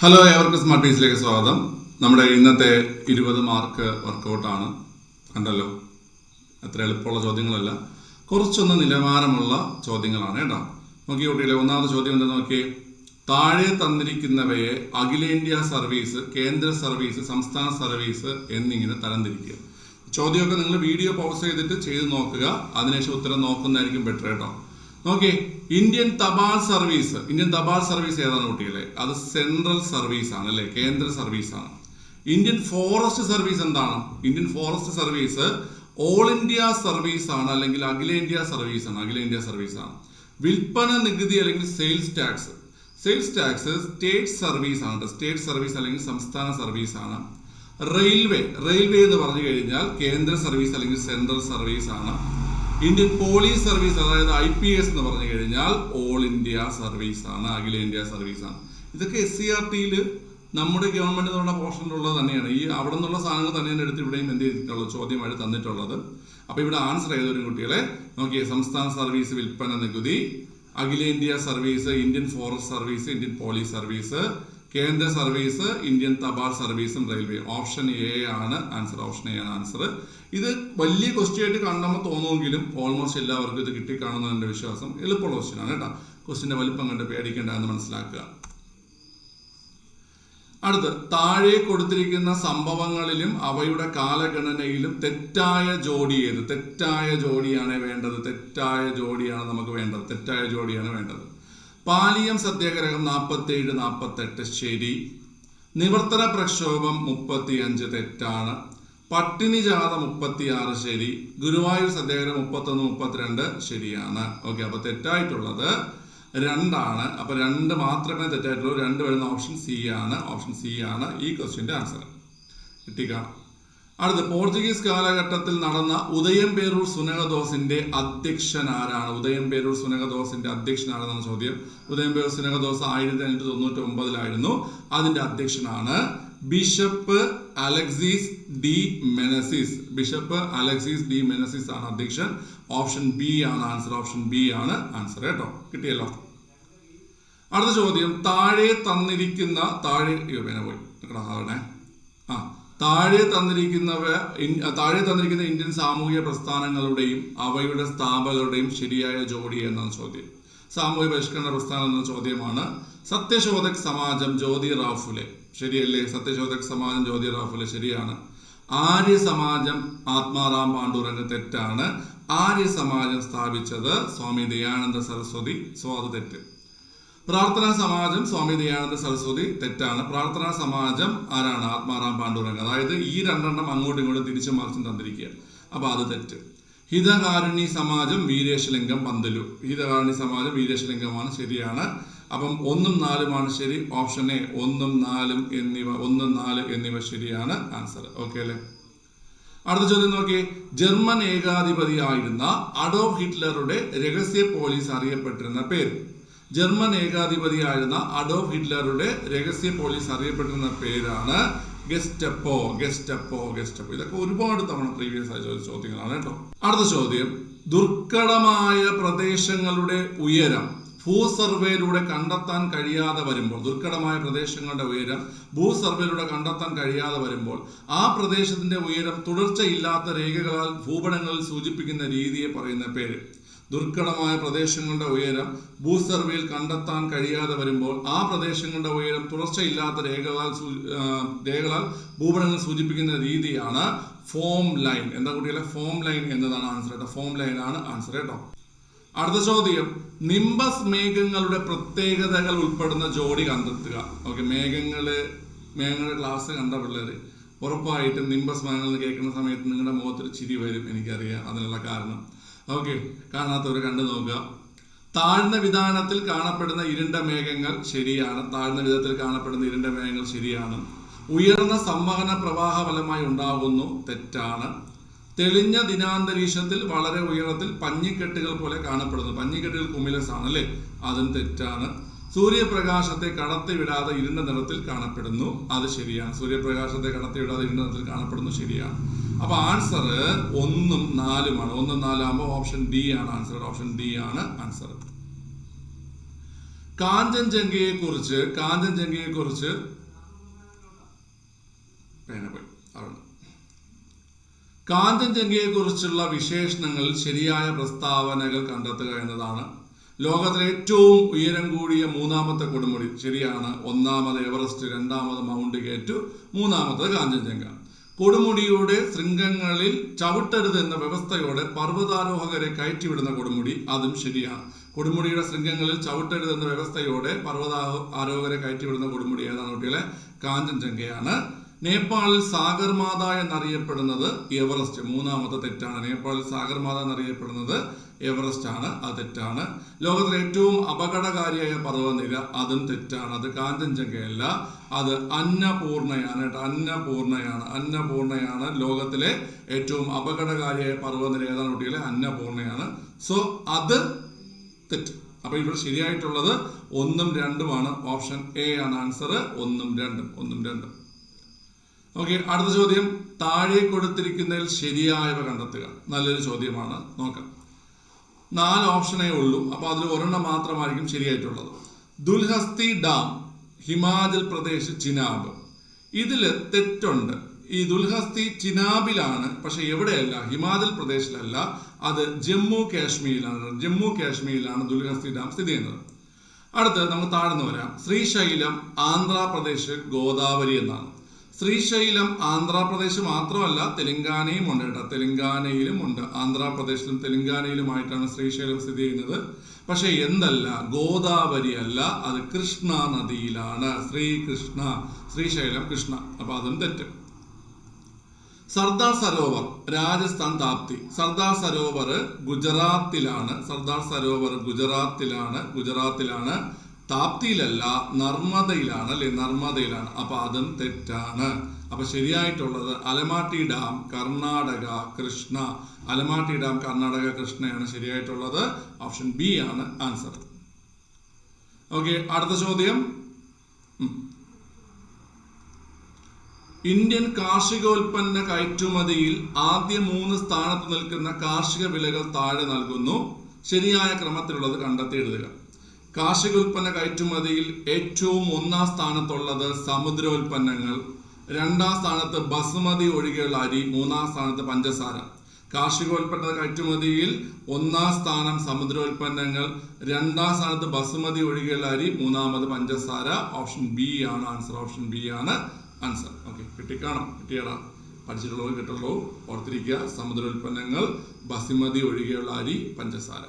Hello ഏവർക്ക് smart പീസിലേക്ക് സ്വാഗതം. നമ്മുടെ ഇന്നത്തെ ഇരുപത് മാർക്ക് വർക്കൗട്ടാണ് കണ്ടല്ലോ? അത്ര എളുപ്പമുള്ള ചോദ്യങ്ങളല്ല. കുറച്ചൊന്ന് നിലവാരമുള്ള ചോദ്യങ്ങളാണ് കേട്ടോ. നോക്കി കുട്ടികളെ ഒന്നാമത്തെ ചോദ്യം എന്താ നോക്കിയേ? താഴെ തന്നിരിക്കുന്നവയെ അഖിലേന്ത്യാ സർവീസ് കേന്ദ്ര സർവീസ് സംസ്ഥാന സർവീസ് എന്നിങ്ങനെ തരംതിരിക്കുക. ചോദ്യമൊക്കെ നിങ്ങൾ വീഡിയോ പൗസ് ചെയ്തിട്ട് ചെയ്ത് നോക്കുക. അതിനുശേഷം ഉത്തരം നോക്കുന്നതായിരിക്കും ബെറ്റർ കേട്ടോ. നോക്കിയേ ഇന്ത്യൻ തപാൽ സർവീസ് ഇന്ത്യൻ തപാൽ സർവീസ് ഏതാണ് കുട്ടികളെ? അത് സെൻട്രൽ സർവീസ് ആണ് അല്ലെ? കേന്ദ്ര സർവീസ് ആണ്. ഇന്ത്യൻ ഫോറസ്റ്റ് സർവീസ് എന്താണ്? Indian forest service all India service ആണ് അല്ലെങ്കിൽ അഖിലേന്ത്യാ സർവീസ് ആണ്. അഖിലേന്ത്യാ സർവീസ് ആണ്. വിൽപ്പന നികുതി അല്ലെങ്കിൽ sales tax sales tax state service ആണ് സ്റ്റേറ്റ് സർവീസ് അല്ലെങ്കിൽ സംസ്ഥാന സർവീസ് ആണ്. റെയിൽവേ റെയിൽവേ എന്ന് പറഞ്ഞു കഴിഞ്ഞാൽ കേന്ദ്ര സർവീസ് അല്ലെങ്കിൽ സെൻട്രൽ സർവീസ് ആണ്. ഇന്ത്യൻ പോലീസ് സർവീസ് അതായത് ഐ പി എസ് എന്ന് പറഞ്ഞു കഴിഞ്ഞാൽ ഓൾ ഇന്ത്യ സർവീസ് ആണ് അഖിലേന്ത്യാ സർവീസ് ആണ്. ഇതൊക്കെ എസ് സി ആർ ടിയിൽ നമ്മുടെ ഗവൺമെന്റ് നമ്മുടെ പോർഷനിലുള്ളത് തന്നെയാണ്. ഈ അവിടെ നിന്നുള്ള സാധനങ്ങൾ തന്നെയാണ് എടുത്ത് ഇവിടെയും എന്ത് ചെയ്തിട്ടുള്ളത് ചോദ്യമായിട്ട് തന്നിട്ടുള്ളത്. അപ്പൊ ഇവിടെ ആൻസർ ഏതൊരു കുട്ടികളെ. നോക്കിയേ സംസ്ഥാന സർവീസ് വിൽപ്പന നികുതി അഖിലേന്ത്യാ service Indian forest service Indian police service കേന്ദ്ര സർവീസ് ഇന്ത്യൻ തപാൽ സർവീസും റെയിൽവേ. ഓപ്ഷൻ എ ആണ് ആൻസർ ഓപ്ഷൻ എ ആണ് ആൻസർ. ഇത് വലിയ ക്വസ്റ്റ്യൻ ആയിട്ട് കാണുമ്പോൾ തോന്നുമെങ്കിലും ഓൾമോസ്റ്റ് എല്ലാവർക്കും ഇത് കിട്ടിക്കാണുന്ന എന്റെ വിശ്വാസം. എളുപ്പമുള്ള ക്വസ്റ്റ്യൻ ആണ് കേട്ടോ. ക്വസ്റ്റിന്റെ വലിപ്പം കണ്ട് പേടിക്കേണ്ട എന്ന് മനസ്സിലാക്കുക. അടുത്ത് താഴെ കൊടുത്തിരിക്കുന്ന സംഭവങ്ങളിലും അവയുടെ കാലഗണനയിലും തെറ്റായ ജോഡി ഏത്? തെറ്റായ ജോഡിയാണ് വേണ്ടത്. തെറ്റായ ജോഡിയാണ് നമുക്ക് വേണ്ടത്. തെറ്റായ ജോഡിയാണ് വേണ്ടത്. പാലിയം സത്യാഗ്രഹം നാൽപ്പത്തേഴ് നാൽപ്പത്തെട്ട് ശരി. നിവർത്തന പ്രക്ഷോഭം മുപ്പത്തിയഞ്ച് തെറ്റാണ്. പട്ടിണി ജാഥ മുപ്പത്തിയാറ് ശരി. ഗുരുവായൂർ സത്യാഗ്രഹം മുപ്പത്തൊന്ന് മുപ്പത്തിരണ്ട് ശരിയാണ്. ഓക്കെ അപ്പൊ തെറ്റായിട്ടുള്ളത് രണ്ടാണ്. അപ്പൊ രണ്ട് മാത്രമേ തെറ്റായിട്ടുള്ളൂ. രണ്ട് വരുന്ന ഓപ്ഷൻ സി ആണ്. ഓപ്ഷൻ സി ആണ് ഈ ക്വസ്റ്റ്യന്റെ ആൻസർ. കിട്ടിക്കാണാം. അടുത്ത പോർച്ചുഗീസ് കാലഘട്ടത്തിൽ നടന്ന ഉദയം പേരൂർ സുനകദോസിന്റെ അധ്യക്ഷൻ ആരാണ് ഉദയംപേരൂർ സുനകദോസിന്റെ അധ്യക്ഷൻ ചോദ്യം. ചോദ്യം ഉദയംപേരൂർ സുനകദോസ് ആയിരത്തി അഞ്ഞൂറ്റി തൊണ്ണൂറ്റി ഒമ്പതിലായിരുന്നു അതിന്റെ അധ്യക്ഷനാണ് bishop Alexis de Menezes. Bishop Alexis de Menezes ആണ് അധ്യക്ഷൻ. ഓപ്ഷൻ ബി ആണ് ആൻസർ. ഓപ്ഷൻ ബി ആണ് ആൻസർ. കേട്ടോ? കിട്ടിയല്ലോ? അടുത്ത ചോദ്യം. താഴെ തന്നിരിക്കുന്ന താഴെ അയ്യോ പോയി. ആ. താഴെ തന്നിരിക്കുന്നവ താഴെ തന്നിരിക്കുന്ന ഇന്ത്യൻ സാമൂഹിക പ്രസ്ഥാനങ്ങളുടെയും അവയുടെ സ്ഥാപകരുടെയും ശരിയായ ജോഡി എന്നാണ് ചോദ്യം. സാമൂഹിക പരിഷ്കരണ പ്രസ്ഥാനം എന്ന ചോദ്യമാണ്. സത്യശോധക് സമാജം ജ്യോതി റാഫുലെ. ശരിയല്ലേ? സത്യശോധക് സമാജം ജ്യോതി റാഫുലെ ശരിയാണ്. ആര്യ സമാജം ആത്മാറാം പാണ്ഡുരംഗ് തെറ്റാണ്. ആര്യ സമാജം സ്ഥാപിച്ചത് സ്വാമി ദയാനന്ദ സരസ്വതി. സോ അത് തെറ്റ്. പ്രാർത്ഥനാ സമാജം സ്വാമി ദയാനന്ദ സരസ്വതി തെറ്റാണ്. പ്രാർത്ഥനാ സമാജം ആരാണ്? ആത്മാറാം പാണ്ഡുരംഗ. അതായത് ഈ രണ്ടെണ്ണം അങ്ങോട്ടും ഇങ്ങോട്ടും തിരിച്ചു മറിച്ചും തന്നിരിക്കുക അപ്പൊ അത് തെറ്റ്. ഹിതകാരുണ്യ സമാജം വീരേശലിംഗം പന്തലു. ഹിതകാരുണ്യ സമാജം വീരേശലിംഗമാണ് ശരിയാണ്. അപ്പം ഒന്നും നാലുമാണ് ശരി. ഓപ്ഷൻ എ ഒന്നും നാലും എന്നിവ ഒന്നും നാല് എന്നിവ ശരിയാണ് ആൻസർ. ഓക്കെ അല്ലേ? അടുത്ത ചോദ്യം നോക്കിയേ ജർമ്മൻ ഏകാധിപതിയായിരുന്ന അഡോഫ് ഹിറ്റ്ലറുടെ രഹസ്യ പോലീസ് അറിയപ്പെട്ടിരുന്ന പേര്. ജർമ്മൻ ഏകാധിപതിയായിരുന്ന അഡോഫ് ഹിറ്റ്ലറുടെ രഹസ്യ പോലീസ് അറിയപ്പെടുന്ന പേരാണ് ഗെസ്റ്റപ്പോ ഗെസ്റ്റപ്പോ ഗെസ്റ്റപ്പോ. ഇതൊക്കെ ഒരുപാട് തവണ പ്രീവിയസ് ആയി ചോദിച്ച ചോദ്യങ്ങളാണ് കേട്ടോ. അടുത്ത ചോദ്യം. ദുർഘടമായ പ്രദേശങ്ങളുടെ ഉയരം ഭൂ സർവേയിലൂടെ കണ്ടെത്താൻ കഴിയാതെ വരുമ്പോൾ ദുർഘടമായ പ്രദേശങ്ങളുടെ ഉയരം ഭൂ സർവേയിലൂടെ കണ്ടെത്താൻ കഴിയാതെ വരുമ്പോൾ ആ പ്രദേശത്തിന്റെ ഉയരം തുടർച്ചയില്ലാത്ത രേഖകളാൽ ഭൂപടങ്ങളിൽ സൂചിപ്പിക്കുന്ന രീതിയെ പറയുന്ന പേര്. ദുർഘടമായ പ്രദേശങ്ങളുടെ ഉയരം ഭൂസർവേയിൽ കണ്ടെത്താൻ കഴിയാതെ വരുമ്പോൾ ആ പ്രദേശങ്ങളുടെ ഉയരം തുടർച്ചയില്ലാത്ത രേഖകളാൽ രേഖകളാൽ ഭൂപടങ്ങൾ സൂചിപ്പിക്കുന്ന രീതിയാണ് ഫോം ലൈൻ. എന്താ കുട്ടികളെ? ഫോം ലൈൻ എന്നതാണ് ആൻസർ കേട്ടോ. ഫോം ലൈൻ ആണ് ആൻസർ കേട്ടോ. അടുത്ത ചോദ്യം. നിംബസ് മേഘങ്ങളുടെ പ്രത്യേകതകൾ ഉൾപ്പെടുന്ന ജോഡി കണ്ടെത്തുക. ഓക്കെ മേഘങ്ങൾ മേഘങ്ങളുടെ ക്ലാസ് കണ്ട പിള്ളേര്? ഉറപ്പായിട്ടും നിംബസ് മേഘങ്ങൾ കേൾക്കുന്ന സമയത്ത് നിങ്ങളുടെ മുഖത്തൊരു ചിരി വരും എനിക്കറിയാം. അതിനുള്ള കാരണം. ഓക്കെ കാണാത്തവർ കണ്ടു നോക്കുക. താഴ്ന്ന വിധാനത്തിൽ കാണപ്പെടുന്ന ഇരുണ്ട മേഘങ്ങൾ ശരിയാണ്. താഴ്ന്ന വിധത്തിൽ കാണപ്പെടുന്ന ഇരുണ്ട മേഘങ്ങൾ ശരിയാണ്. ഉയർന്ന സംവഹന പ്രവാഹ ഫലമായി ഉണ്ടാകുന്നു തെറ്റാണ്. തെളിഞ്ഞ ദിനാന്തരീക്ഷത്തിൽ വളരെ ഉയരത്തിൽ പഞ്ഞിക്കെട്ടുകൾ പോലെ കാണപ്പെടുന്നു. പഞ്ഞിക്കെട്ടുകൾ കുമിലസ് ആണ് അല്ലേ? അതും തെറ്റാണ്. സൂര്യപ്രകാശത്തെ കടത്തിവിടാതെ ഇരുണ്ട നിറത്തിൽ കാണപ്പെടുന്നു. അത് ശരിയാണ്. സൂര്യപ്രകാശത്തെ കടത്തിവിടാതെ ഇരുണ്ട നിറത്തിൽ കാണപ്പെടുന്നു. ശരിയാണ്. അപ്പൊ ആൻസർ ഒന്നും നാലുമാണ് ഒന്നും നാലാകുമ്പോൾ ഓപ്ഷൻ ഡി ആണ് ആൻസർ ഓപ്ഷൻ ഡി ആണ് ആൻസർ കാഞ്ചൻജംഗയെ കുറിച്ച് കാഞ്ചൻജംഗയെ കുറിച്ച് കാഞ്ചൻജംഗയെ കുറിച്ചുള്ള വിശേഷണങ്ങളിൽ ശരിയായ പ്രസ്താവനകൾ കണ്ടെത്തുക എന്നതാണ് ലോകത്തിലെ ഏറ്റവും ഉയരം കൂടിയ മൂന്നാമത്തെ കൊടുമുടി. ശരിയാണ്. ഒന്നാമത് എവറസ്റ്റ് രണ്ടാമത് മൗണ്ട് കേറ്റു മൂന്നാമത് കാഞ്ചൻജംഗ. കൊടുമുടിയുടെ ശൃംഗങ്ങളിൽ ചവിട്ടരുത് എന്ന വ്യവസ്ഥയോടെ പർവതാരോഹകരെ കയറ്റിവിടുന്ന കൊടുമുടി അതും ശരിയാണ്. കൊടുമുടിയുടെ ശൃംഗങ്ങളിൽ ചവിട്ടരുത് എന്ന വ്യവസ്ഥയോടെ പർവതാ ആരോഹകരെ കയറ്റിവിടുന്ന കൊടുമുടി ഏതാണ് കുട്ടികളെ? കാഞ്ചൻജംഗയാണ്. നേപ്പാളിൽ സാഗർമാത എന്നറിയപ്പെടുന്നത് എവറസ്റ്റ്. മൂന്നാമത്തെ തെറ്റാണ്. നേപ്പാളിൽ സാഗർമാത എന്നറിയപ്പെടുന്നത് എവറസ്റ്റ് ആണ് അത് തെറ്റാണ്. ലോകത്തിലെ ഏറ്റവും അപകടകാരിയായ പർവതനിര അതും തെറ്റാണ്. അത് കാഞ്ചൻജംഗയല്ല. അത് അന്നപൂർണയാണ് കേട്ടോ. അന്നപൂർണയാണ്. അന്നപൂർണയാണ് ലോകത്തിലെ ഏറ്റവും അപകടകാരിയായ പർവതനിര ഏതാണ് കുട്ടികളെ? അന്നപൂർണയാണ്. സോ അത് തെറ്റ്. അപ്പൊ ഇവിടെ ശരിയായിട്ടുള്ളത് ഒന്നും രണ്ടുമാണ്. ഓപ്ഷൻ എ ആണ് ആൻസർ ഒന്നും രണ്ടും. ഒന്നും രണ്ടും. ഓക്കെ അടുത്ത ചോദ്യം. താഴെ കൊടുത്തിരിക്കുന്നതിൽ ശരിയായവ കണ്ടെത്തുക. നല്ലൊരു ചോദ്യമാണ്. നോക്കാം. നാല് ഓപ്ഷനേ ഉള്ളൂ. അപ്പോൾ അതിൽ ഒരെണ്ണം മാത്രമായിരിക്കും ശരിയായിട്ടുള്ളത്. ദുൽഹസ്തി ഡാം ഹിമാചൽ പ്രദേശ് ചിനാബ്. ഇതിൽ തെറ്റുണ്ട്. ഈ ദുൽഹസ്തി ചിനാബിലാണ് പക്ഷെ എവിടെയല്ല ഹിമാചൽ പ്രദേശിലല്ല. അത് ജമ്മു കാശ്മീരിലാണ്. ജമ്മു കാശ്മീരിലാണ് ദുൽഹസ്തി ഡാം സ്ഥിതി ചെയ്യുന്നത്. അടുത്ത് നമുക്ക് താഴ്ന്നു വരാം. ശ്രീശൈലം ആന്ധ്രാപ്രദേശ് ഗോദാവരി എന്നാണ്. ശ്രീശൈലം ആന്ധ്രാപ്രദേശ് മാത്രമല്ല തെലങ്കാനയും ഉണ്ട് കേട്ടോ. തെലങ്കാനയിലും ഉണ്ട്. ആന്ധ്രാപ്രദേശിലും തെലങ്കാനയിലുമായിട്ടാണ് ശ്രീശൈലം സ്ഥിതി ചെയ്യുന്നത്. പക്ഷെ എന്തല്ല ഗോദാവരി അല്ല അത് കൃഷ്ണ നദിയിലാണ്. ശ്രീകൃഷ്ണ ശ്രീശൈലം കൃഷ്ണ. അപ്പൊ അതും തെറ്റ്. സർദാർ സരോവർ രാജസ്ഥാൻ താപ്തി. സർദാർ സരോവർ ഗുജറാത്തിലാണ്. സർദാർ സരോവർ ഗുജറാത്തിലാണ്. ഗുജറാത്തിലാണ് താപ്തിയിലല്ല നർമ്മദയിലാണ് അല്ലെ? നർമ്മദയിലാണ് അപ്പൊ അതും തെറ്റാണ്. അപ്പൊ ശരിയായിട്ടുള്ളത് അലമാട്ടി ഡാം കർണാടക കൃഷ്ണ. അലമാട്ടി ഡാം കർണാടക കൃഷ്ണയാണ് ശരിയായിട്ടുള്ളത്. ഓപ്ഷൻ ബി ആണ് ആൻസർ. ഓക്കെ അടുത്ത ചോദ്യം. ഇന്ത്യൻ കാർഷികോൽപ്പന്ന കയറ്റുമതിയിൽ ആദ്യ മൂന്ന് സ്ഥാനത്ത് നിൽക്കുന്ന കാർഷിക വിലകൾ താഴെ നൽകുന്നു. ശരിയായ ക്രമത്തിലുള്ളത് കണ്ടെത്തി എഴുതുക. കാർഷികോൽപ്പന്ന കയറ്റുമതിയിൽ ഏറ്റവും ഒന്നാം സ്ഥാനത്തുള്ളത് സമുദ്രോൽപ്പന്നങ്ങൾ രണ്ടാം സ്ഥാനത്ത് ബസുമതി ഒഴികെയുള്ള അരി മൂന്നാം സ്ഥാനത്ത് പഞ്ചസാര. കാർഷികോൽപ്പന്ന കയറ്റുമതിയിൽ ഒന്നാം സ്ഥാനം സമുദ്രോൽപ്പന്നങ്ങൾ രണ്ടാം സ്ഥാനത്ത് ബസുമതി ഒഴികെയുള്ള അരി മൂന്നാമത് പഞ്ചസാര. ഓപ്ഷൻ ബി ആണ് ആൻസർ. ഓപ്ഷൻ ബി ആണ് ആൻസർ. ഓക്കെ കിട്ടിക്കാണോ? കിട്ടിയടാ. പഠിച്ചിട്ടുള്ളവർ കിട്ടുള്ളൂ. ഓർത്തിരിക്കുക. സമുദ്രോൽപ്പന്നങ്ങൾ ബസുമതി ഒഴികെയുള്ള അരി പഞ്ചസാര.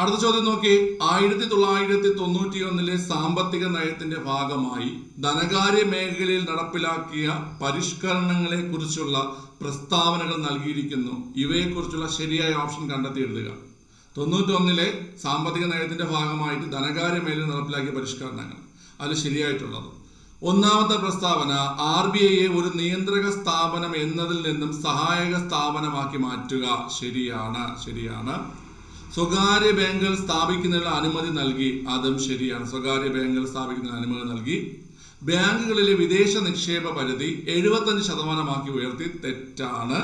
അടുത്ത ചോദ്യം നോക്കി. ആയിരത്തി തൊള്ളായിരത്തി തൊണ്ണൂറ്റി ഒന്നിലെ സാമ്പത്തിക നയത്തിന്റെ ഭാഗമായി ധനകാര്യ മേഖലയിൽ നടപ്പിലാക്കിയ പരിഷ്കരണങ്ങളെ കുറിച്ചുള്ള പ്രസ്താവനകൾ നൽകിയിരിക്കുന്നു. ഇവയെക്കുറിച്ചുള്ള ശരിയായ ഓപ്ഷൻ കണ്ടെത്തി എഴുതുക. തൊണ്ണൂറ്റി ഒന്നിലെ സാമ്പത്തിക നയത്തിന്റെ ഭാഗമായിട്ട് ധനകാര്യ മേഖലയിൽ നടപ്പിലാക്കിയ പരിഷ്കരണങ്ങൾ. അത് ശരിയായിട്ടുള്ളത്. ഒന്നാമത്തെ പ്രസ്താവന ആർ ബി ഐയെ ഒരു നിയന്ത്രക സ്ഥാപനം എന്നതിൽ നിന്നും സഹായക സ്ഥാപനമാക്കി മാറ്റുക. ശരിയാണ് ശരിയാണ്. സ്വകാര്യ ബാങ്കുകൾ സ്ഥാപിക്കുന്നതിനുള്ള അനുമതി നൽകി. അതും ശരിയാണ്. സ്വകാര്യ ബാങ്കുകൾ സ്ഥാപിക്കുന്നതിന് അനുമതി നൽകി. ബാങ്കുകളിലെ വിദേശ നിക്ഷേപ പരിധി എഴുപത്തഞ്ച് ശതമാനമാക്കി ഉയർത്തി. തെറ്റാണ്.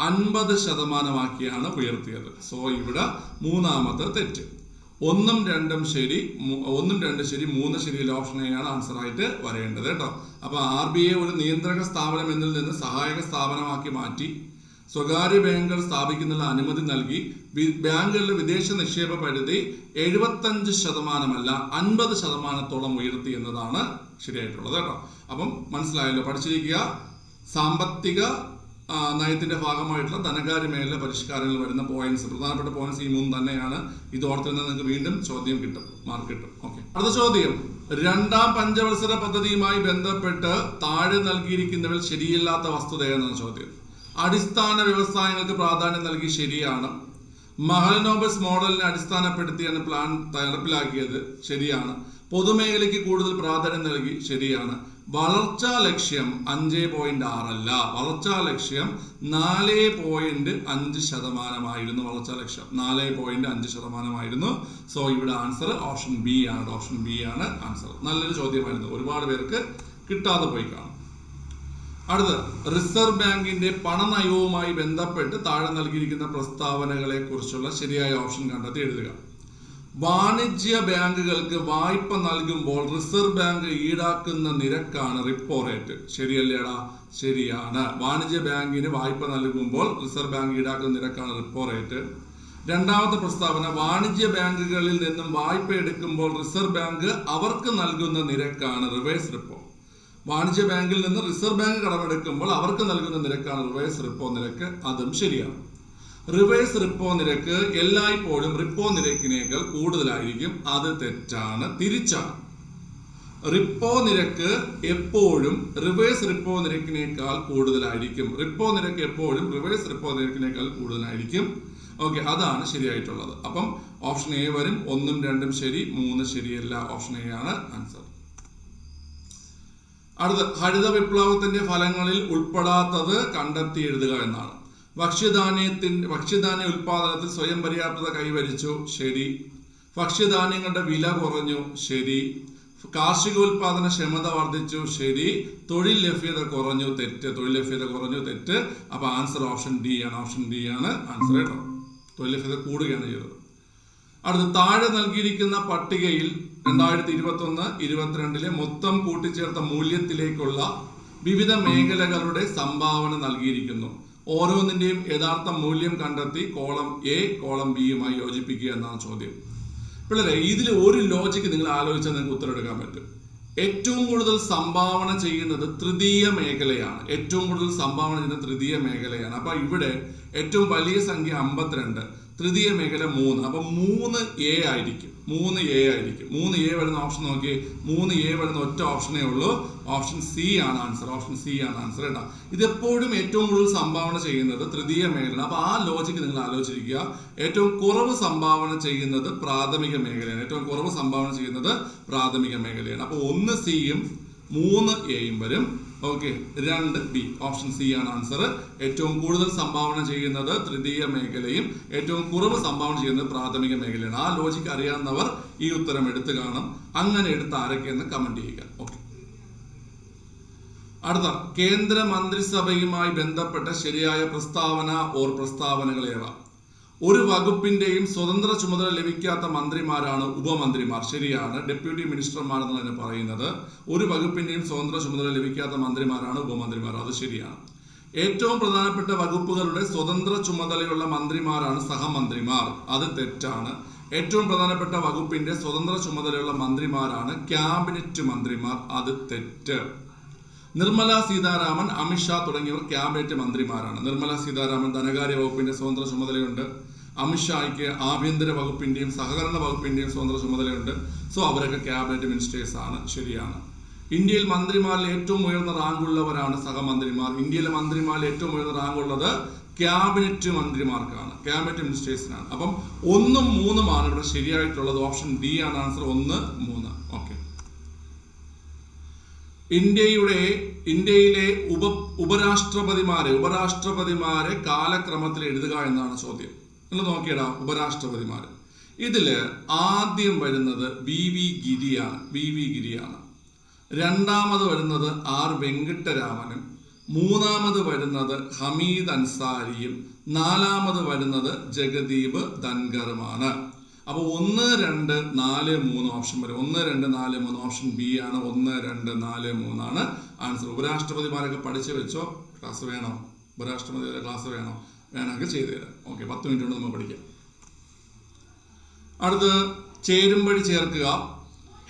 അൻപത് ശതമാനമാക്കിയാണ് ഉയർത്തിയത്. സോ ഇവിടെ മൂന്നാമത്തെ തെറ്റ്. ഒന്നും രണ്ടും ശരി ഒന്നും രണ്ടും ശരി മൂന്ന് ശരിയിലെ ഓപ്ഷൻ ആണ് ആൻസർ ആയിട്ട് വരേണ്ടത് കേട്ടോ. അപ്പൊ ആർ ബി ഐ ഒരു നിയന്ത്രക സ്ഥാപനം എന്നതിൽ നിന്ന് സഹായക സ്ഥാപനമാക്കി മാറ്റി. സ്വകാര്യ ബാങ്കുകൾ സ്ഥാപിക്കുന്നതിനുള്ള അനുമതി നൽകി ബാങ്കുകളിലെ വിദേശ നിക്ഷേപ പരിധി എഴുപത്തഞ്ച് ശതമാനമല്ല അൻപത് ശതമാനത്തോളം ഉയർത്തി എന്നതാണ് ശരിയായിട്ടുള്ളത് കേട്ടോ. അപ്പം മനസ്സിലായല്ലോ പഠിച്ചിരിക്കുക സാമ്പത്തിക നയത്തിന്റെ ഭാഗമായിട്ടുള്ള ധനകാര്യ മേഖല പരിഷ്കാരങ്ങൾ വരുന്ന പോയിന്റ്സ് പ്രധാനപ്പെട്ട പോയിന്റ്സ് ഈ മൂന്ന് തന്നെയാണ്. ഇത് ഓർത്തിരുന്നാൽ നിങ്ങൾക്ക് വീണ്ടും ചോദ്യം കിട്ടും മാർക്ക് കിട്ടും. ഓക്കെ അടുത്ത ചോദ്യം. രണ്ടാം പഞ്ചവത്സര പദ്ധതിയുമായി ബന്ധപ്പെട്ട് താഴെ നൽകിയിരിക്കുന്നവൽ ശരിയല്ലാത്ത വസ്തുത എന്നാണ് ചോദ്യം. അടിസ്ഥാന വ്യവസായങ്ങൾക്ക് പ്രാധാന്യം നൽകി ശരിയാണ്. മഹലനോബസ് മോഡലിനെ അടിസ്ഥാനപ്പെടുത്തിയാണ് പ്ലാൻ നടപ്പിലാക്കിയത് ശരിയാണ്. പൊതുമേഖലയ്ക്ക് കൂടുതൽ പ്രാധാന്യം നൽകി ശരിയാണ്. വളർച്ചാ ലക്ഷ്യം അഞ്ച് പോയിന്റ് ആറല്ല. വളർച്ചാ ലക്ഷ്യം നാല് പോയിന്റ് അഞ്ച് ശതമാനമായിരുന്നു വളർച്ചാ ലക്ഷ്യം. നാല് പോയിന്റ് അഞ്ച് ശതമാനമായിരുന്നു. സോ ഇവിടെ ആൻസർ ഓപ്ഷൻ ബി ആണ്. ഓപ്ഷൻ ബി ആണ് ആൻസർ നല്ലൊരു ചോദ്യമായിരുന്നു. ഒരുപാട് പേർക്ക് കിട്ടാതെ പോയി കാണും. അടുത്ത് റിസർവ് ബാങ്കിന്റെ പണനയവുമായി ബന്ധപ്പെട്ട് താഴെ നൽകിയിരിക്കുന്ന പ്രസ്താവനകളെ കുറിച്ചുള്ള ശരിയായ ഓപ്ഷൻ കണ്ടെത്തി എഴുതുക. വാണിജ്യ ബാങ്കുകൾക്ക് വായ്പ നൽകുമ്പോൾ റിസർവ് ബാങ്ക് ഈടാക്കുന്ന നിരക്കാണ് റിപ്പോ റേറ്റ് ശരിയല്ലേടാ? ശരിയാണ്. വാണിജ്യ ബാങ്കിന് വായ്പ നൽകുമ്പോൾ റിസർവ് ബാങ്ക് ഈടാക്കുന്ന നിരക്കാണ് റിപ്പോ റേറ്റ് രണ്ടാമത്തെ പ്രസ്താവന വാണിജ്യ ബാങ്കുകളിൽ നിന്നും വായ്പ എടുക്കുമ്പോൾ റിസർവ് ബാങ്ക് അവർക്ക് നൽകുന്ന നിരക്കാണ് റിവേഴ്സ് റിപ്പോ വാണിജ്യ ബാങ്കിൽ നിന്ന് റിസർവ് ബാങ്ക് കടമെടുക്കുമ്പോൾ അവർക്ക് നൽകുന്ന നിരക്കാണ് റിവേഴ്സ് റിപ്പോ നിരക്ക്. അതും ശരിയാണ്. റിവേഴ്സ് റിപ്പോ നിരക്ക് എല്ലായ്പ്പോഴും റിപ്പോ നിരക്കിനേക്കാൾ കൂടുതലായിരിക്കും. അത് തെറ്റാണ്. തിരിച്ചാണ്. റിപ്പോ നിരക്ക് എപ്പോഴും റിവേഴ്സ് റിപ്പോ നിരക്കിനേക്കാൾ കൂടുതലായിരിക്കും. റിപ്പോ നിരക്ക് എപ്പോഴും റിവേഴ്സ് റിപ്പോ നിരക്കിനേക്കാൾ കൂടുതലായിരിക്കും. ഓക്കെ അതാണ് ശരിയായിട്ടുള്ളത്. അപ്പം ഓപ്ഷൻ എ വരും. ഒന്നും രണ്ടും ശരി മൂന്ന് ശരിയല്ല. ഓപ്ഷൻ എ ആണ് ആൻസർ. അടുത്ത ഹരിത വിപ്ലവത്തിന്റെ ഫലങ്ങളിൽ ഉൾപ്പെടാത്തത് കണ്ടെത്തി എഴുതുക എന്നാണ്. ഭക്ഷ്യധാന്യത്തിന്റെ ഭക്ഷ്യധാന്യ ഉൽപാദനത്തിൽ സ്വയം പര്യാപ്തത കൈവരിച്ചു ശരി. ഭക്ഷ്യധാന്യങ്ങളുടെ വില കുറഞ്ഞു ശരി. കാർഷിക ഉൽപാദന ക്ഷമത വർദ്ധിച്ചു ശരി. തൊഴിൽ ലഭ്യത കുറഞ്ഞു തെറ്റ്. തൊഴിൽ ലഭ്യത കുറഞ്ഞു തെറ്റ്. അപ്പൊ ആൻസർ ഓപ്ഷൻ ഡി ആണ്. ഓപ്ഷൻ ഡി ആണ് ആൻസർ കേട്ടോ. തൊഴിൽ ലഭ്യത കൂടുകയാണ് ചെയ്തത്. അടുത്ത താഴെ നൽകിയിരിക്കുന്ന പട്ടികയിൽ രണ്ടായിരത്തി ഇരുപത്തി ഒന്ന് ഇരുപത്തിരണ്ടിലെ മൊത്തം കൂട്ടിച്ചേർത്ത മൂല്യത്തിലേക്കുള്ള വിവിധ മേഖലകളുടെ സംഭാവന നൽകിയിരിക്കുന്നു. ഓരോന്നിന്റെയും യഥാർത്ഥ മൂല്യം കണ്ടെത്തി കോളം എ കോളം ബിയുമായി യോജിപ്പിക്കുക എന്നാണ് ചോദ്യം. പിള്ളേരെ ഇതിൽ ഒരു ലോജിക്ക് നിങ്ങൾ ആലോചിച്ചാൽ നിങ്ങൾക്ക് ഉത്തരവെടുക്കാൻ പറ്റും. ഏറ്റവും കൂടുതൽ സംഭാവന ചെയ്യുന്നത് തൃതീയ മേഖലയാണ്. ഏറ്റവും കൂടുതൽ സംഭാവന ചെയ്യുന്നത് തൃതീയ മേഖലയാണ്. അപ്പൊ ഇവിടെ ഏറ്റവും വലിയ സംഖ്യ അമ്പത്തിരണ്ട് തൃതീയ മേഖല മൂന്ന്. അപ്പൊ മൂന്ന് എ ആയിരിക്കും. മൂന്ന് എ ആയിരിക്കും. മൂന്ന് എ വരുന്ന ഓപ്ഷൻ നോക്കി മൂന്ന് എ വരുന്ന ഒറ്റ ഓപ്ഷനേ ഉള്ളൂ. ഓപ്ഷൻ സി ആണ് ആൻസർ ഓപ്ഷൻ സി ആണ് ആൻസർ കേട്ടോ ഇതെപ്പോഴും ഏറ്റവും കൂടുതൽ സംഭാവന ചെയ്യുന്നത് തൃതീയ മേഖല അപ്പൊ ആ ലോജിക്ക് നിങ്ങൾ ആലോചിക്കുക ഏറ്റവും കുറവ് സംഭാവന ചെയ്യുന്നത് പ്രാഥമിക മേഖലയാണ്. ഏറ്റവും കുറവ് സംഭാവന ചെയ്യുന്നത് പ്രാഥമിക മേഖലയാണ്. അപ്പൊ ഒന്ന് സിയും മൂന്ന് എയും വരും. ഓക്കെ രണ്ട് ബി ഓപ്ഷൻ സി ആണ് ആൻസർ ഏറ്റവും കൂടുതൽ സംഭാവന ചെയ്യുന്നത് തൃതീയ മേഖലയും ഏറ്റവും കുറവ് സംഭാവന ചെയ്യുന്നത് പ്രാഥമിക മേഖലയാണ്. ആ ലോജിക്ക് അറിയാവുന്നവർ ഈ ഉത്തരം എടുത്തു കാണും. അങ്ങനെ എടുത്ത് ആരൊക്കെയെന്ന് കമന്റ് ചെയ്യുക. ഓക്കെ അടുത്ത കേന്ദ്ര മന്ത്രിസഭയുമായി ബന്ധപ്പെട്ട ശരിയായ പ്രസ്താവന ഓർ പ്രസ്താവനകൾ ഏവ ഒരു വകുപ്പിന്റെയും സ്വതന്ത്ര ചുമതല ലഭിക്കാത്ത മന്ത്രിമാരാണ് ഉപമന്ത്രിമാർ. ശരിയാണ്. ഡെപ്യൂട്ടി മിനിസ്റ്റർമാർ എന്നാണ് പറയുന്നത്. ഒരു വകുപ്പിന്റെയും സ്വതന്ത്ര ചുമതല ലഭിക്കാത്ത മന്ത്രിമാരാണ് ഉപമന്ത്രിമാർ. അത് ശരിയാണ്. ഏറ്റവും പ്രധാനപ്പെട്ട വകുപ്പുകളുടെ സ്വതന്ത്ര ചുമതലയുള്ള മന്ത്രിമാരാണ് സഹമന്ത്രിമാർ. അത് തെറ്റാണ്. ഏറ്റവും പ്രധാനപ്പെട്ട വകുപ്പിന്റെ സ്വതന്ത്ര ചുമതലയുള്ള മന്ത്രിമാരാണ് ക്യാബിനറ്റ് മന്ത്രിമാർ. അത് തെറ്റ്. നിർമ്മല സീതാരാമൻ അമിത്ഷാ തുടങ്ങിയവർ ക്യാബിനറ്റ് മന്ത്രിമാരാണ്. നിർമ്മല സീതാരാമൻ ധനകാര്യ വകുപ്പിന്റെ സ്വതന്ത്ര ചുമതലയുണ്ട്. അമിത്ഷായ്ക്ക് ആഭ്യന്തര വകുപ്പിന്റെയും സഹകരണ വകുപ്പിന്റെയും സ്വതന്ത്ര ചുമതലയുണ്ട്. സോ അവരൊക്കെ ക്യാബിനറ്റ് മിനിസ്റ്റേഴ്സ് ആണ്. ശരിയാണ്. ഇന്ത്യയിൽ മന്ത്രിമാരിൽ ഏറ്റവും ഉയർന്ന റാങ്കുള്ളവരാണ് സഹമന്ത്രിമാർ. ഇന്ത്യയിലെ മന്ത്രിമാരിൽ ഏറ്റവും ഉയർന്ന റാങ്ക് ഉള്ളത് ക്യാബിനറ്റ് മന്ത്രിമാർക്കാണ്. ക്യാബിനറ്റ് മിനിസ്റ്റേഴ്സിനാണ് അപ്പം ഒന്നും മൂന്നുമാണ് ഇവിടെ ശരിയായിട്ടുള്ളത്. ഓപ്ഷൻ ഡി ആണ് ആൻസർ ഒന്ന് മൂന്ന്. ഓക്കെ ഇന്ത്യയുടെ ഇന്ത്യയിലെ ഉപ ഉപരാഷ്ട്രപതിമാരെ ഉപരാഷ്ട്രപതിമാരെ കാലക്രമത്തിൽ എഴുതുക എന്നാണ് ചോദ്യം. നിങ്ങൾ നോക്കിയടാ ഉപരാഷ്ട്രപതിമാർ ഇതിൽ ആദ്യം വരുന്നത് വി വി ഗിരിയാണ് വി വി ഗിരിയാണ്. രണ്ടാമത് വരുന്നത് ആർ വെങ്കിട്ടരാമനും മൂന്നാമത് വരുന്നത് ഹമീദ് അൻസാരിയും നാലാമത് വരുന്നത് ജഗദീപ് ധൻഖറുമാണ്. അപ്പോൾ ഒന്ന് രണ്ട് നാല് മൂന്ന് ഓപ്ഷൻ വരും. ഒന്ന് രണ്ട് നാല് മൂന്ന് ഓപ്ഷൻ ബി ആണ്. ഒന്ന് രണ്ട് നാല് മൂന്നാണ് ആൻസർ. ഉപരാഷ്ട്രപതിമാരൊക്കെ പഠിച്ചു വെച്ചോ? ക്ലാസ് വേണോ? ഉപരാഷ്ട്രപതിയുടെ ക്ലാസ് വേണോ? വേണമെങ്കിൽ ചെയ്തു തരാം. ഓക്കെ പത്ത് മിനിറ്റ് കൊണ്ട് നമുക്ക് പഠിക്കാം. അടുത്ത് ചേരുംപടി ചേർക്കുക.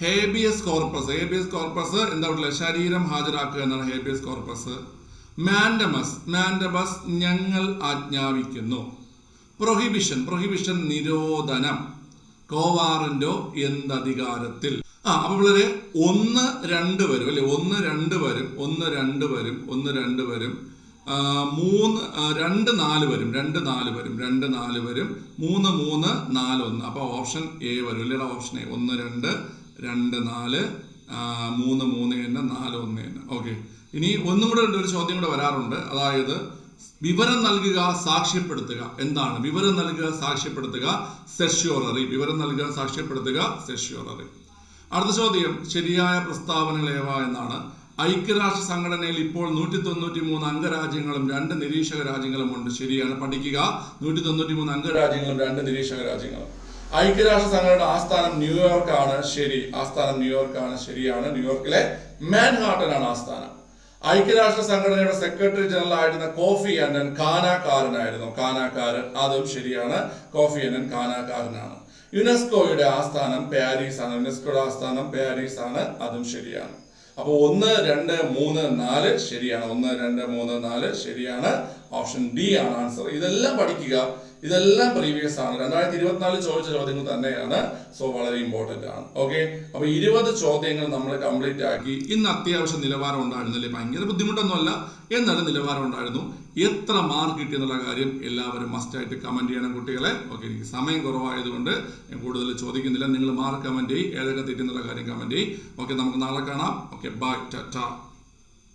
Habeas corpus. ഹേബിയസ് കോർപ്പസ് എന്താ പറയുക ശരീരം ഹാജരാക്കുക എന്നാണ് ഹേബിയസ് കോർപ്പസ്. മാൻഡമസ്. മാൻഡമസ് ഞങ്ങൾ ആജ്ഞാപിക്കുന്നു. പ്രൊഹിബിഷൻ. പ്രൊഹിബിഷൻ നിരോധനം. കോവാറന്റോ എന്തധികാരത്തിൽ? ആ അപ്പൊ വളരെ ഒന്ന് രണ്ട് വരും. അല്ലെ? ഒന്ന് രണ്ട് വരും. ഒന്ന് രണ്ട് വരും. ഒന്ന് രണ്ട് വരും. മൂന്ന് രണ്ട് നാല് വരും രണ്ട് നാല് വരും രണ്ട് നാല് വരും മൂന്ന് മൂന്ന് നാല് ഒന്ന്. അപ്പോൾ ഓപ്ഷൻ എ വരും. അല്ലേടാ ഓപ്ഷൻ എ. ഒന്ന് രണ്ട് രണ്ട് നാല് മൂന്ന് മൂന്ന് തന്നെ നാല് ഒന്ന് തന്നെ ഓക്കെ. ഇനി ഒന്നും കൂടെ ഒരു ചോദ്യം കൂടെ വരാറുണ്ട്. അതായത് വിവരം നൽകുക സാക്ഷ്യപ്പെടുത്തുക. എന്താണ്? വിവരം നൽകുക സാക്ഷ്യപ്പെടുത്തുക സെഷ്യോററി. വിവരം നൽകുക സാക്ഷ്യപ്പെടുത്തുക സെഷ്യോററി. അടുത്ത ചോദ്യം ശരിയായ പ്രസ്താവനകൾ ഏവ എന്നാണ്. ഐക്യരാഷ്ട്ര സംഘടനയിൽ ഇപ്പോൾ നൂറ്റി തൊണ്ണൂറ്റി മൂന്ന് അംഗരാജ്യങ്ങളും രണ്ട് നിരീക്ഷക രാജ്യങ്ങളും ഉണ്ട്. ശരിയാണ്. പഠിക്കുക. നൂറ്റി തൊണ്ണൂറ്റി മൂന്ന് അംഗരാജ്യങ്ങളും രണ്ട് നിരീക്ഷക രാജ്യങ്ങളും ഐക്യരാഷ്ട്ര സംഘടനയുടെ ആസ്ഥാനം ന്യൂയോർക്ക് ആണ് ശരി. ആസ്ഥാനം ന്യൂയോർക്ക് ആണ് ശരിയാണ്. ന്യൂയോർക്കിലെ മാൻഹാട്ടൻ ആണ് ആസ്ഥാനം. ഐക്യരാഷ്ട്ര സംഘടനയുടെ സെക്രട്ടറി ജനറൽ ആയിരുന്ന കോഫി അന്നൻ കാനാക്കാരനായിരുന്നു കാനാക്കാരൻ അതും ശരിയാണ്. കോഫി അന്നൻ കാനാക്കാരനാണ് യുനെസ്കോയുടെ ആസ്ഥാനം പാരീസ് ആണ് യുനെസ്കോയുടെ ആസ്ഥാനം പാരീസ് ആണ് അതും ശരിയാണ്. അപ്പോൾ ഒന്ന് രണ്ട് മൂന്ന് നാല് ശരിയാണ്. ഒന്ന് രണ്ട് മൂന്ന് നാല് ശരിയാണ്. ഓപ്ഷൻ ഡി ആണ് ആൻസർ. ഇതെല്ലാം പഠിക്കുക ഇതെല്ലാം പ്രീവിയസ് ആണ്. രണ്ടായിരത്തി ഇരുപത്തിനാല് ചോദിച്ച ചോദ്യങ്ങൾ തന്നെയാണ്. സോ വളരെ ഇമ്പോർട്ടന്റ് ആണ്. ഓക്കെ അപ്പൊ ഇരുപത് ചോദ്യങ്ങൾ നമ്മൾ കംപ്ലീറ്റ് ആക്കി. ഇന്ന് അത്യാവശ്യം നിലവാരം ഉണ്ടായിരുന്നില്ലേ? ഭയങ്കര ബുദ്ധിമുട്ടൊന്നുമല്ല. എന്നാലും നിലവാരം ഉണ്ടായിരുന്നു. എത്ര മാർക്ക് കിട്ടി എന്നുള്ള കാര്യം എല്ലാവരും മസ്റ്റ് ആയിട്ട് കമന്റ് ചെയ്യണം കുട്ടികളെ. ഓക്കെ എനിക്ക് സമയം കുറവായതുകൊണ്ട് ഞാൻ കൂടുതൽ ചോദിക്കുന്നില്ല. നിങ്ങൾ മാർക്ക് കമന്റ് ചെയ്യും ഏതൊക്കെ തെറ്റി എന്നുള്ള കാര്യം കമന്റ് ചെയ്യും. ഓക്കെ നമുക്ക് നാളെ കാണാം. Okay bye Tata